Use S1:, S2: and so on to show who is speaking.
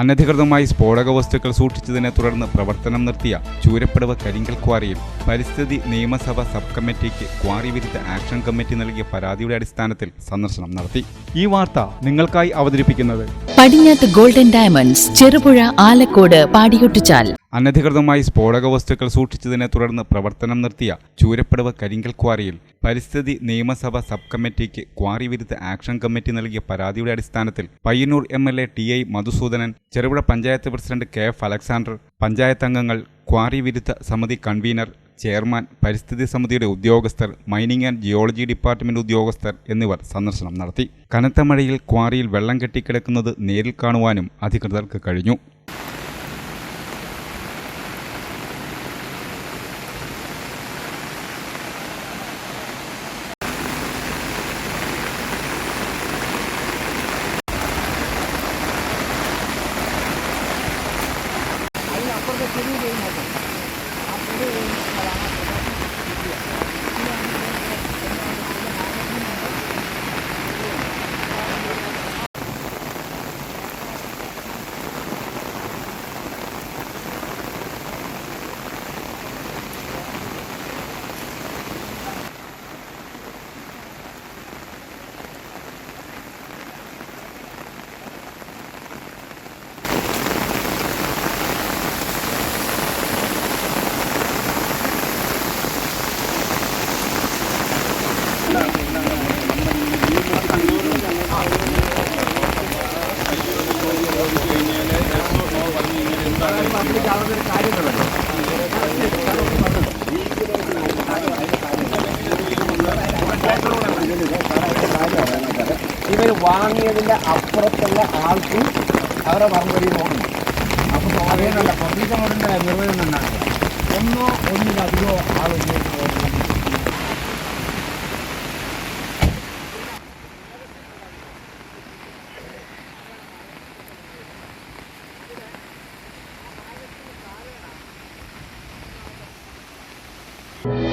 S1: അനധികൃതമായി സ്ഫോടക വസ്തുക്കൾ സൂക്ഷിച്ചതിനെ തുടർന്ന് പ്രവർത്തനം നിർത്തിയ ചൂരപ്പടവ് കരിങ്കൽ ക്വാറിയിൽ പരിസ്ഥിതി നിയമസഭ സബ് കമ്മിറ്റിക്ക് ക്വാറി വിരുദ്ധ ആക്ഷൻ കമ്മിറ്റി നൽകിയ പരാതിയുടെ അടിസ്ഥാനത്തിൽ സന്ദർശനം നടത്തി. ഈ വാർത്ത നിങ്ങൾക്കായി അവതരിപ്പിക്കുന്നത്
S2: പടിഞ്ഞാത്ത് ഗോൾഡൻ ഡയമണ്ട്സ് ചെറുപുഴ ആലക്കോട് പാടിയൊട്ടിച്ചാൽ.
S1: അനധികൃതമായി സ്ഫോടക വസ്തുക്കൾ സൂക്ഷിച്ചതിനെ തുടർന്ന് പ്രവർത്തനം നിർത്തിയ ചൂരപ്പടവ് കരിങ്കൽ ക്വാറിയിൽ പരിസ്ഥിതി നിയമസഭ സബ് കമ്മിറ്റിക്ക് ക്വാറി വിരുദ്ധ ആക്ഷൻ കമ്മിറ്റി നൽകിയ പരാതിയുടെ അടിസ്ഥാനത്തിൽ Payyanur M L A T I Madhusoodanan Cherupuzha panchayat president K F Alexander panchayat അംഗങ്ങൾ ക്വാറി വിരുദ്ധ സമിതി കൺവീനർ ചെയർമാൻ പരിസ്ഥിതി സമിതിയുടെ ഉദ്യോഗസ്ഥർ മൈനിങ് ആൻഡ് ജിയോളജി ഡിപ്പാർട്ട്മെന്റ് ഉദ്യോഗസ്ഥർ എന്നിവർ സന്ദർശനം നടത്തി. കനത്ത മഴയിൽ ക്വാറിയിൽ വെള്ളം കെട്ടിക്കിടക്കുന്നത് നേരിൽ കാണുവാനും അധികൃതർക്ക് കഴിഞ്ഞു.
S3: ഇവർ വാങ്ങിയതിന്റെ അപ്പുറത്തുള്ള ആൾക്ക് അവരെ പറമ്പടി പോകുന്നു അപ്പോൾ അറിയുന്നുണ്ട് പ്രതീക്ഷ നിർവഹണം എന്താണ് ഒന്നോ ഒന്നിലധികമോ ആൾ